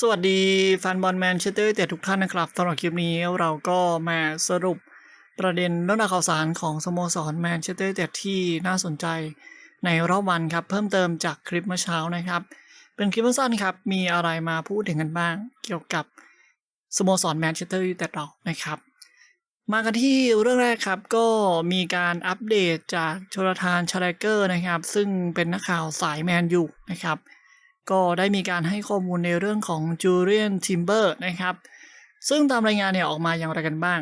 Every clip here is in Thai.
สวัสดีแฟนบอลแมนเชสเตอร์แต่ทุกท่านนะครับสำหรับคลิปนี้เราก็มาสรุปประเด็นเรื่องราวข่าวสารของสโมสรแมนเชสเตอร์แต่ที่น่าสนใจในรอบวันครับ เพิ่มเติมจากคลิปเมื่อเช้านะครับ เป็นคลิปสั้นครับ มีอะไรมาพูดถึงกันบ้าง เกี่ยวกับสโมสรแมนเชสเตอร์ยูไนเต็ดเรานะครับ มากันที่เรื่องแรกครับก็มีการอัปเดตจากโชลทานชาเลเกอร์นะครับ ซึ่งเป็นนักข่าวสายแมนยูนะครับ ก็ได้มีการให้ข้อมูลในเรื่องของจูเลียนทิมเบอร์นะครับ ซึ่งตามรายงานเนี่ยออกมาอย่างไรกันบ้าง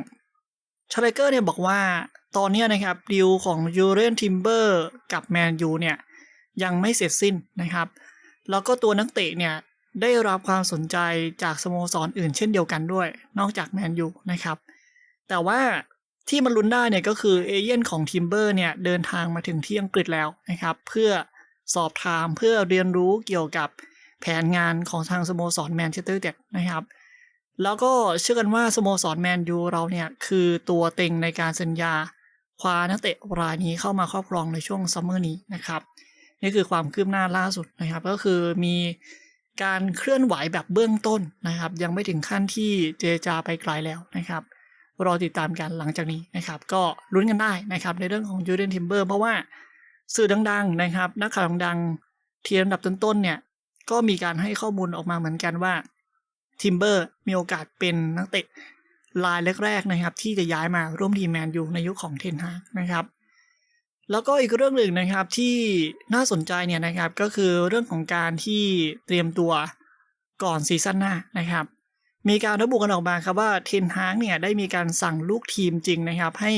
ชาเลเกอร์เนี่ยบอกว่าตอนนี้นะครับดีลของจูเลียนทิมเบอร์กับแมนยูเนี่ยยังไม่เสร็จสิ้นนะครับ แล้วก็ตัวนักเตะเนี่ยได้รับความสนใจจากสโมสรออื่นเช่นเดียวกันด้วย นอกจากแมนยูนะครับ แต่ว่าที่มันลุ้นได้เนี่ยก็คือเอเย่นของทิมเบอร์เนี่ยเดินทางมาถึงที่อังกฤษแล้วนะครับ เพื่อ สอบถามเพื่อเรียนรู้เกี่ยวกับแผนงานของทางสโมสรแมนเชสเตอร์ยูไนเต็ดนะครับ แล้วก็เชื่อกันว่าสโมสรแมนยูเราเนี่ย คือตัวเต็งในการสัญญาคว้านักเตะรายนี้เข้ามาครอบครองในช่วงซัมเมอร์นี้นะครับ นี่คือความคืบหน้าล่าสุดนะครับ ก็คือมีการเคลื่อนไหวแบบเบื้องต้นนะครับ ยังไม่ถึงขั้นที่เจจาไปไกลแล้วนะครับรอติดตามกันหลังจากนี้นะครับ ก็ลุ้นกันได้นะครับในเรื่องของจูเดนทิมเบอร์เพราะว่า สื่อดัง ๆนะครับ นักข่าวดังๆที่อันดับต้นๆเนี่ย ก็มีการให้ข้อมูลออกมาเหมือนกันว่าทิมเบอร์มีโอกาสเป็นนักเตะรายแรกๆนะครับ ที่จะย้ายมาร่วมทีมแมนยูในยุคของเทนฮากนะครับ แล้วก็อีกเรื่องหนึ่งนะครับที่น่าสนใจเนี่ยนะครับก็คือเรื่องของการที่เตรียมตัวก่อนซีซั่นหน้านะครับ มีการระบุกันออกมาครับว่าเทนฮากเนี่ยได้มีการสั่งลูกทีมจริงนะครับ ให้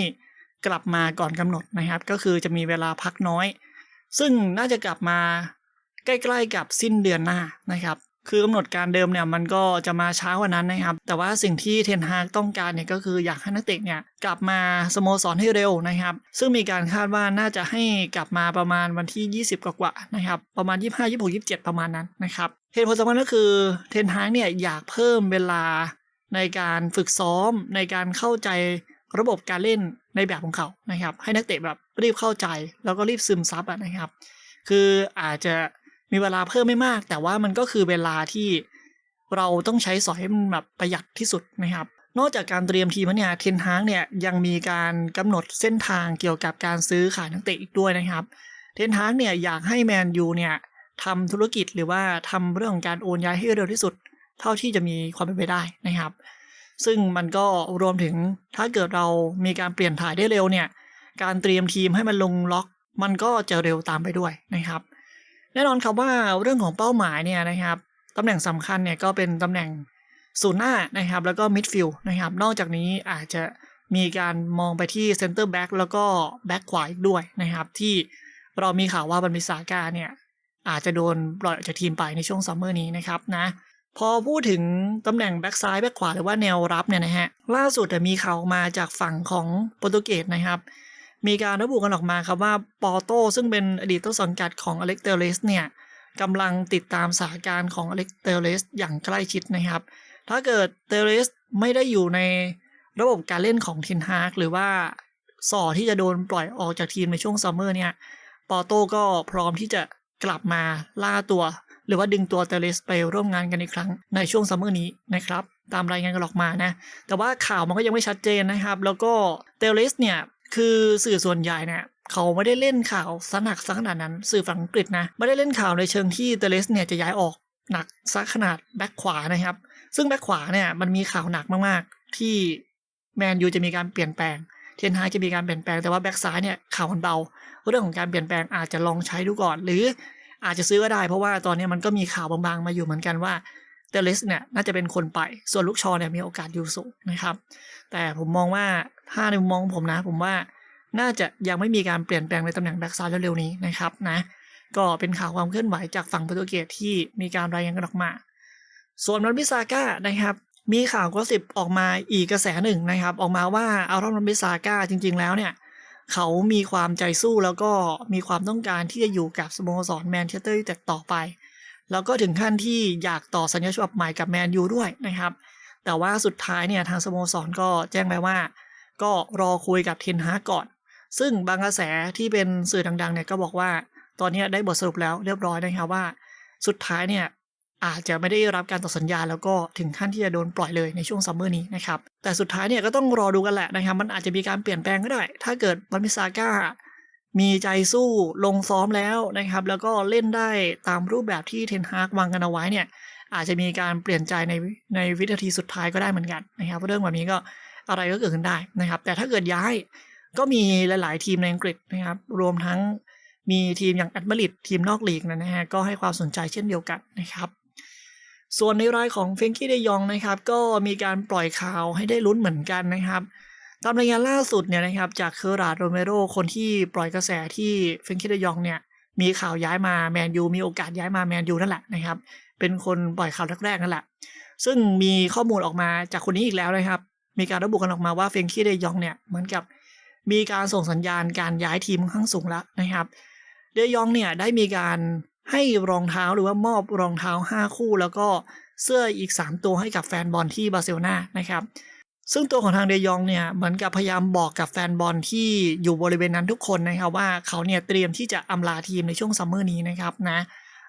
กลับมาก่อนกำหนดนะครับ ก็คือจะมีเวลาพักน้อย ซึ่งน่าจะกลับมาใกล้ๆกับสิ้นเดือนหน้านะครับคือกำหนดการเดิมเนี่ยมันก็จะมาช้ากว่านั้นนะครับ แต่ว่าสิ่งที่เทนฮากต้องการเนี่ยก็คืออยากให้นักเตะเนี่ยกลับมาสโมสรให้เร็วนะครับ ซึ่งมีการคาดว่าน่าจะให้กลับมาประมาณวันที่ 20 กว่าๆนะครับ ประมาณ 25 26 27 ประมาณนั้นนะครับเหตุผลสำคัญก็คือเทนฮากเนี่ยอยากเพิ่มเวลาในการฝึกซ้อมในการเข้าใจ ระบบการเล่นในแบบของเขานะครับ ให้นักเตะแบบรีบเข้าใจ แล้วก็รีบซึมซับนะครับ คืออาจจะมีเวลาเพิ่มไม่มาก แต่ว่ามันก็คือเวลาที่เราต้องใช้สอยให้มันแบบประหยัดที่สุดนะครับ นอกจากการเตรียมทีมแล้วเนี่ยเทนฮางเนี่ยยังมีการกำหนดเส้นทางเกี่ยวกับการซื้อขายนักเตะอีกด้วยนะครับ เทนฮางเนี่ยอยากให้แมนยูเนี่ยทำธุรกิจหรือว่าทำเรื่องของการโอนย้ายให้เร็วที่สุด เท่าที่จะมีความเป็นไปได้นะครับ ซึ่งมันก็รวมถึงถ้าเกิดเรามีการเปลี่ยนถ่ายได้เร็วเนี่ย การเตรียมทีมให้มันลงล็อก มันก็จะเร็วตามไปด้วยนะครับ แน่นอนครับว่าเรื่องของเป้าหมายเนี่ยนะครับตำแหน่งสำคัญเนี่ยก็เป็นตำแหน่งศูนย์หน้านะครับ แล้วก็มิดฟิลด์นะครับ นอกจากนี้อาจจะมีการมองไปที่เซนเตอร์แบ็กแล้วก็แบ็กขวาอีกด้วยนะครับ ที่เรามีข่าวว่าบันมิซากาเนี่ยอาจจะโดนปล่อยออกจากทีมไปในช่วงซัมเมอร์นี้นะครับนะ พอพูดถึงตำแหน่งแบ็กซ้ายแบ็กขวาหรือว่าแนวรับเนี่ยนะฮะล่าสุดมีข่าวมาจากฝั่งของโปรตุเกสนะครับ มีการระบุกันออกมาครับว่าปอโตซึ่งเป็นอดีตต้นสังกัดของอเล็กเตอร์เลสเนี่ยกำลังติดตามสถานการณ์ของอเล็กเตอร์เลสอย่างใกล้ชิดนะครับ ถ้าเกิดเตเลสไม่ได้อยู่ในระบบการเล่นของทินฮากหรือว่าส่อที่จะโดนปล่อยออกจากทีมในช่วงซัมเมอร์เนี่ยปอโตก็พร้อมที่จะกลับมาล่าตัว หรือว่าดึงตัวเตเลสไปร่วมงานกันอีกครั้งในช่วงซัมเมอร์นี้นะครับ ตามรายงานกันออกมานะ แต่ว่าข่าวมันก็ยังไม่ชัดเจนนะครับ แล้วก็เตเลสเนี่ยคือสื่อส่วนใหญ่เนี่ยเขาไม่ได้เล่นข่าวสนักสักขนาดนั้น สื่อฝั่งอังกฤษนะไม่ได้เล่นข่าวในเชิงที่เตเลสเนี่ยจะย้ายออกหนักสักขนาดแบ็คขวานะครับ ซึ่งแบ็คขวาเนี่ยมันมีข่าวหนักมากๆ ที่แมนยูจะมีการเปลี่ยนแปลงเทนฮาจะมีการเปลี่ยนแปลงแต่ว่าแบ็คซ้ายเนี่ยข่าวมันเบา เรื่องของการเปลี่ยนแปลงอาจจะลองใช้ดูก่อน หรือ อาจจะซื้อก็ได้เพราะว่าตอนนี้มันก็มีข่าวบางๆมาอยู่เหมือนกันว่าเตเลสเนี่ยน่าจะเป็นคนไป ส่วนลูกชอเนี่ยมีโอกาสอยู่สูงนะครับ แต่ผมมองว่าถ้าในมุมมองผมนะ ผมว่าน่าจะยังไม่มีการเปลี่ยนแปลงในตำแหน่งแบ็กซ้ายเร็วๆนี้นะครับนะก็เป็นข่าวความเคลื่อนไหวจากฝั่งโปรตุเกสที่มีการรายงานกันออกมา ส่วนมันบิซาก้านะครับ มีข่าวก็สิบออกมาอีกกระแสหนึ่งนะครับ ออกมาว่าอารอนมันบิซาก้าจริง ๆ แล้วเนี่ย เขามีความใจสู้แล้วก็มีความต้องการที่จะอยู่กับสโมสรแมนเชสเตอร์ยูไนเต็ดต่อไป แล้วก็ถึงขั้นที่อยากต่อสัญญาฉบับใหม่กับแมนยูด้วยนะครับ แต่ว่าสุดท้ายเนี่ยทางสโมสรก็แจ้งไปว่า ก็รอคุยกับเทนฮากก่อน ซึ่งบางกระแสที่เป็นสื่อดังๆเนี่ยก็บอกว่า ตอนนี้ได้บทสรุปแล้วเรียบร้อยนะครับว่า สุดท้ายเนี่ย อาจจะไม่ได้รับการต่อสัญญาแล้วก็ถึงขั้นที่จะโดนปล่อยเลยในช่วงซัมเมอร์นี้นะครับ แต่สุดท้ายเนี่ยก็ต้องรอดูกันแหละนะครับ มันอาจจะมีการเปลี่ยนแปลงก็ได้ ถ้าเกิดวันมิซาก้ามีใจสู้ลงซ้อมแล้วนะครับ แล้วก็เล่นได้ตามรูปแบบที่เทนฮากวางกันเอาไว้เนี่ย อาจจะมีการเปลี่ยนใจในในวินาทีสุดท้ายก็ได้เหมือนกันนะครับเรื่องแบบนี้ก็อะไรก็เกิดขึ้นได้นะครับ แต่ถ้าเกิดย้ายก็มีหลาย ๆ ทีมในอังกฤษนะครับ รวมทั้งมีทีมอย่างแอตมาริดทีมนอกลีกนะฮะก็ให้ความสนใจเช่นเดียวกันนะครับ ส่วนในรายของเฟงกี้เดยองนะครับก็มีการปล่อยข่าวให้ได้ลุ้นเหมือนกันนะครับ ตามรายงานล่าสุดเนี่ยนะครับจากเคอร์ราดโรเมโรคนที่ปล่อยกระแสที่เฟงกี้เดยองเนี่ยมีข่าวย้ายมาแมนยูมีโอกาสย้ายมาแมนยูนั่นแหละนะครับเป็นคนปล่อยข่าวแรกๆนั่นแหละ ซึ่งมีข้อมูลออกมาจากคนนี้อีกแล้วนะครับ มีการระบุกันออกมาว่าเฟงกี้เดยองเนี่ยเหมือนกับมีการส่งสัญญาณการย้ายทีมค่อนข้างสูงแล้วนะครับ เดยองเนี่ยได้มีการ ให้รองเท้าหรือว่ามอบรองเท้า 5 คู่ แล้วก็เสื้ออีก 3 ตัวให้กับแฟนบอลที่บาร์เซโลนานะครับซึ่งตัวของทางเดยองเนี่ยเหมือนกับพยายามบอกกับแฟนบอลที่อยู่บริเวณนั้นทุกคนนะครับว่าเขาเนี่ยเตรียมที่จะอำลาทีมในช่วงซัมเมอร์นี้นะครับนะ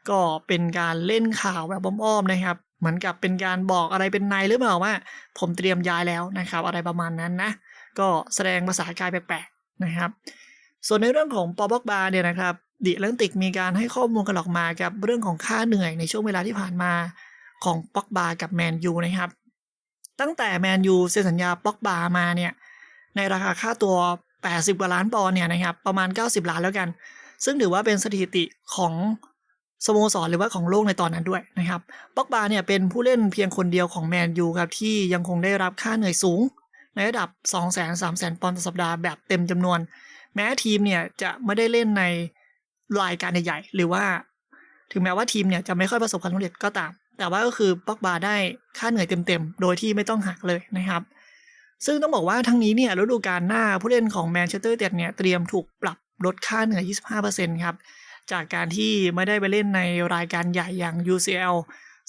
ก็เป็นการเล่นข่าวแบบอ้อมๆนะครับเหมือนกับเป็นการบอกอะไรเป็นในหรือเปล่าว่า ผมเตรียมย้ายแล้วนะครับ อะไรประมาณนั้นนะก็แสดงภาษากายแปลกๆนะครับ ส่วนในเรื่องของปอบอกบาเนี่ยนะครับ ดิแลนติกมีการให้ข้อมูลกันออกมากับเรื่องของค่าเหนื่อยในช่วงเวลาที่ผ่านมาของป็อกบากับแมนยูนะครับ ตั้งแต่แมนยูเซ็นสัญญาป็อกบามาเนี่ย ในราคาค่าตัว 80 กว่าล้านปอนด์เนี่ยนะครับ ประมาณ 90 ล้านแล้วกัน ซึ่งถือว่าเป็นสถิติของสโมสรหรือว่าของโลกในตอนนั้นด้วยนะครับป็อกบาเนี่ยเป็นผู้เล่นเพียงคนเดียวของแมนยูครับที่ยังคงได้รับค่าเหนื่อยสูง ในระดับ 2 0 0 0 0 0 3 0 0 0 0 ปอนด์ต่อสัปดาห์แบบเต็มจำนวน แม้ทีมเนี่ยจะไม่ได้เล่นใน รายการใหญ่ๆหรือว่า ถึงแม้ว่าทีมเนี่ยจะไม่ค่อยประสบความสำเร็จก็ตาม แต่ว่าก็คือป็อกบาได้ค่าเหนื่อยเต็มๆ โดยที่ไม่ต้องหักเลยนะครับ ซึ่งต้องบอกว่าทั้งนี้เนี่ยฤดูกาลหน้าผู้เล่นของแมนเชสเตอร์ยูไนเต็ดเนี่ยเตรียมถูกปรับลดค่าเหนื่อย 25%ครับจากการที่ไม่ได้ไปเล่นในรายการใหญ่อย่าง UCL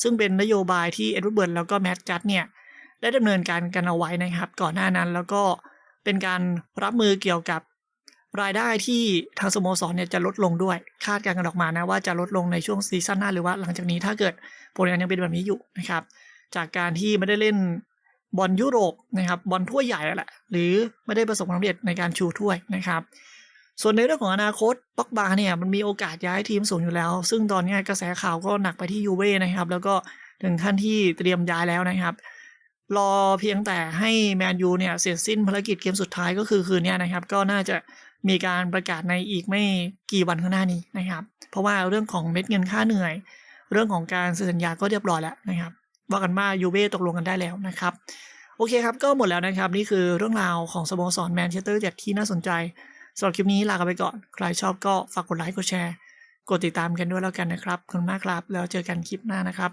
ซึ่งเป็นนโยบายที่เอ็ดวูดเบิร์ดแล้วก็แมตต์จัดเนี่ยได้ดำเนินการกันเอาไว้นะครับ ก่อนหน้านั้นแล้วก็เป็นการรับมือเกี่ยวกับ รายได้ที่ทางสโมสรเนี่ยจะลดลงด้วยคาดการณ์กันออกมานะว่าจะลดลงในช่วงซีซั่นหน้าหรือว่าหลังจากนี้ถ้าเกิดผลงานยังเป็นแบบนี้อยู่นะครับ จากการที่ไม่ได้เล่นบอลยุโรปนะครับบอลถ้วยใหญ่แหละหรือไม่ได้ประสบความสำเร็จในการชูถ้วยนะครับ ส่วนในเรื่องของอนาคตป็อกบาเนี่ยมันมีโอกาสย้ายทีมสูงอยู่แล้ว ซึ่งตอนนี้กระแสข่าวก็หนักไปที่ยูเว่นะครับแล้วก็ถึงขั้นที่เตรียมย้ายแล้วนะครับรอเพียงแต่ให้แมนยูเนี่ยเสร็จสิ้นภารกิจเกมสุดท้ายก็คือคืนนี้นะครับ ก็น่าจะ มีการประกาศในอีกไม่กี่วันข้างหน้านี้นะครับ เพราะว่าเรื่องของเม็ดเงินค่าเหนื่อย เรื่องของการเซ็นสัญญาก็เรียบร้อยแล้วนะครับว่ากันว่ายูเว่ตกลงกันได้แล้วนะครับ โอเคครับ ก็หมดแล้วนะครับ นี่คือเรื่องราวของสโมสรแมนเชสเตอร์ยูไนเต็ดที่น่าสนใจสำหรับคลิปนี้ลากันไปก่อน ใครชอบก็ฝากกดไลค์กดแชร์ กดติดตามกันด้วยแล้วกันนะครับขอบคุณมากครับ แล้วเจอกันคลิปหน้านะครับ